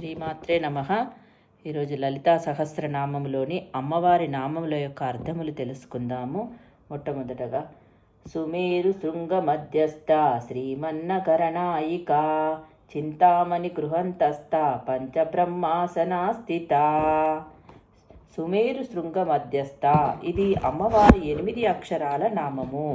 శ్రీమాత్రే నమ. ఈరోజు లలితా సహస్రనామములోని అమ్మవారి నామముల యొక్క అర్థములు తెలుసుకుందాము. మొట్టమొదటగా సుమేరు శృంగ మధ్యస్థ శ్రీమన్నకరణాయిక చింతామణి గృహంతస్థ పంచబ్రహ్మాసనా స్థిత సుమేరు శృంగ మధ్యస్థ ఇది అమ్మవారి ఎనిమిది అక్షరాల నామము.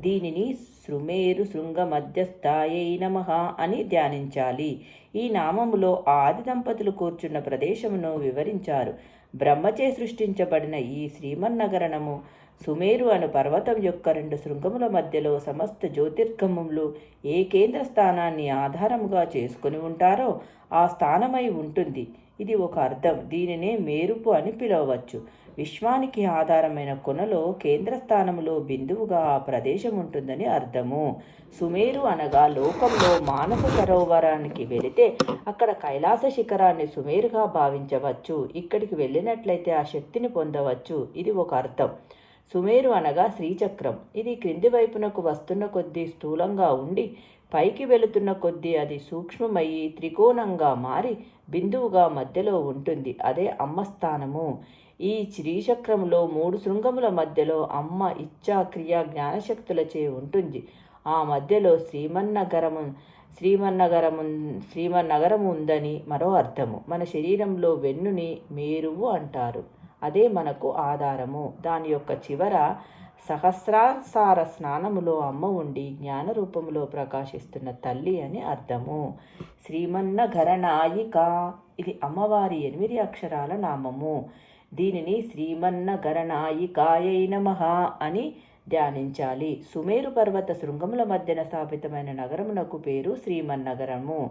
దీనిని సుమేరు శృంగ మధ్యస్థాయై నమ అని ధ్యానించాలి. ఈ నామములో ఆది దంపతులు కూర్చున్న ప్రదేశమును వివరించారు. బ్రహ్మచే సృష్టించబడిన ఈ శ్రీమన్నగరణము సుమేరు అను పర్వతం యొక్క రెండు శృంగముల మధ్యలో సమస్త జ్యోతిర్గమములు ఏ కేంద్ర స్థానాన్ని ఆధారముగా చేసుకుని ఉంటారో ఆ స్థానమై ఉంటుంది. ఇది ఒక అర్థం. దీనినే మేరుపు అని పిలవవచ్చు. విశ్వానికి ఆధారమైన కొనలో కేంద్ర స్థానములో బిందువుగా ఆ ప్రదేశం ఉంటుందని అర్థము. సుమేరు అనగా లోకంలో మానస సరోవరానికి వెళితే అక్కడ కైలాస శిఖరాన్ని సుమేరుగా భావించవచ్చు. ఇక్కడికి వెళ్ళినట్లయితే ఆ శక్తిని పొందవచ్చు. ఇది ఒక అర్థం. సుమేరు అనగా శ్రీచక్రం. ఇది క్రింది వైపునకు వస్తున్న కొద్దీ స్థూలంగా ఉండి పైకి వెళుతున్న కొద్దీ అది సూక్ష్మమయ్యి త్రికోణంగా మారి బిందువుగా మధ్యలో ఉంటుంది. అదే అమ్మ స్థానము. ఈ శ్రీచక్రంలో మూడు శృంగముల మధ్యలో అమ్మ ఇచ్చా క్రియ జ్ఞానశక్తులచే ఉంటుంది. ఆ మధ్యలో శ్రీమన్నగరము శ్రీమన్నగరము శ్రీమన్నగరము ఉందని మరో అర్థము. మన శరీరంలో వెన్నుని మేరువు అంటారు. అదే మనకు ఆధారము. దాని యొక్క చివర సహస్రాసార స్నానములో అమ్మ ఉండి జ్ఞాన రూపంలో ప్రకాశిస్తున్న తల్లి అని అర్థము. శ్రీమన్న ఘరనాయిక ఇది అమ్మవారి ఎనిమిది అక్షరాల నామము. దీనిని శ్రీమన్న ఘరనాయికాయై నమః అని ధ్యానించాలి. సుమేరు పర్వత శృంగముల మధ్యన స్థాపితమైన నగరమునకు పేరు శ్రీమన్నగరము.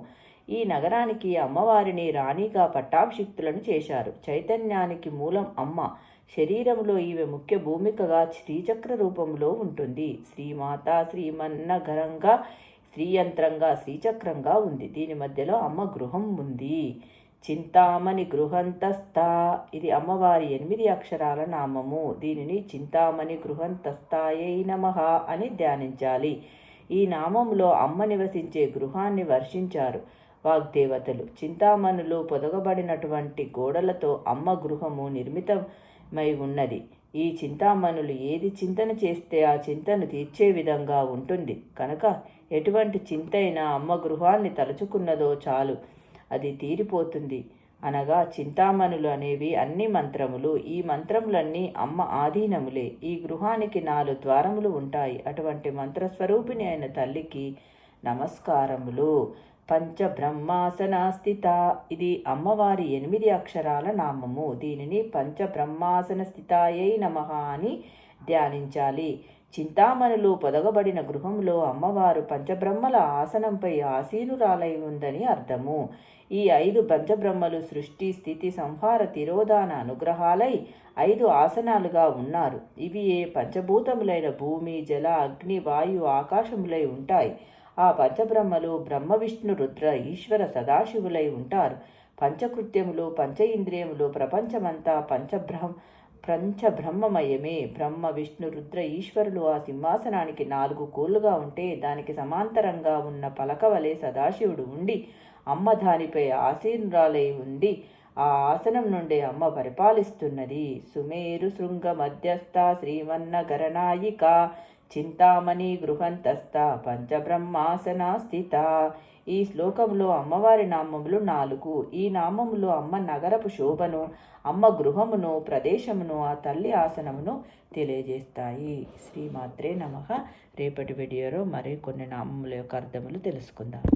ఈ నగరానికి అమ్మవారిని రాణిగా పట్టాభిషిక్తులను చేశారు. చైతన్యానికి మూలం అమ్మ. శరీరంలో ఈమె ముఖ్య భూమికగా శ్రీచక్ర రూపంలో ఉంటుంది. శ్రీమాత శ్రీమన్నగరంగా శ్రీయంత్రంగా శ్రీచక్రంగా ఉంది. దీని మధ్యలో అమ్మ గృహం ఉంది. చింతామణి గృహంతస్థ. ఇది అమ్మవారి ఎనిమిది అక్షరాల నామము. దీనిని చింతామణి గృహంతస్థాయై నమ అని ధ్యానించాలి. ఈ నామంలో అమ్మ నివసించే గృహాన్ని వర్షించారు. వాగ్దేవతలు. చింతామణులు పొదగబడినటువంటి గోడలతో అమ్మ గృహము నిర్మితమై ఉన్నది. ఈ చింతామణులు ఏది చింతన చేస్తే ఆ చింతను తీర్చే విధంగా ఉంటుంది. కనుక ఎటువంటి చింతైనా అమ్మ గృహాన్ని తలుచుకున్నదో చాలు అది తీరిపోతుంది. అనగా చింతామణులు అనేవి అన్ని మంత్రములు. ఈ మంత్రములన్నీ అమ్మ ఆధీనములే. ఈ గృహానికి నాలుగు ద్వారములు ఉంటాయి. అటువంటి మంత్రస్వరూపిణి అయిన తల్లికి నమస్కారములు. పంచబ్రహ్మాసనాస్థిత. ఇది అమ్మవారి ఎనిమిది అక్షరాల నామము. దీనిని పంచబ్రహ్మాసన స్థితాయై నమ అని ధ్యానించాలి. చింతామణులు పొదగబడిన గృహంలో అమ్మవారు పంచబ్రహ్మల ఆసనంపై ఆసీనురాలై ఉందని అర్థము. ఈ ఐదు పంచబ్రహ్మలు సృష్టి స్థితి సంహార తిరోధాన అనుగ్రహాలై ఐదు ఆసనాలుగా ఉన్నారు. ఇవి ఏ పంచభూతములైన భూమి జల అగ్ని వాయు ఆకాశములై ఉంటాయి. ఆ పంచబ్రహ్మలు బ్రహ్మ విష్ణు రుద్ర ఈశ్వర సదాశివులై ఉంటారు. పంచకృత్యములు పంచ ఇంద్రియములు ప్రపంచమంతా పంచబ్రహ్మ పంచబ్రహ్మమయమే. బ్రహ్మ విష్ణు రుద్ర ఈశ్వరులు ఆ సింహాసనానికి నాలుగు కోళ్ళుగా ఉంటే దానికి సమాంతరంగా ఉన్న పలకవలే సదాశివుడు ఉండి అమ్మ దానిపై ఆసీనురాలై ఉండి ఆ ఆసనం నుండి అమ్మ పరిపాలిస్తున్నది. సుమేరు శృంగ మధ్యస్థ శ్రీమన్న గరనాయిక చింతామణి గృహంతస్థ పంచబ్రహ్మాసన స్థిత ఈ శ్లోకంలో అమ్మవారి నామములు నాలుగు. ఈ నామములో అమ్మ నగరపు శోభను అమ్మ గృహమును ప్రదేశమును ఆ తల్లి ఆసనమును తెలియజేస్తాయి. శ్రీమాత్రే నమ. రేపటి వీడియోలో మరి కొన్ని నామముల యొక్క అర్థములు తెలుసుకుందాం.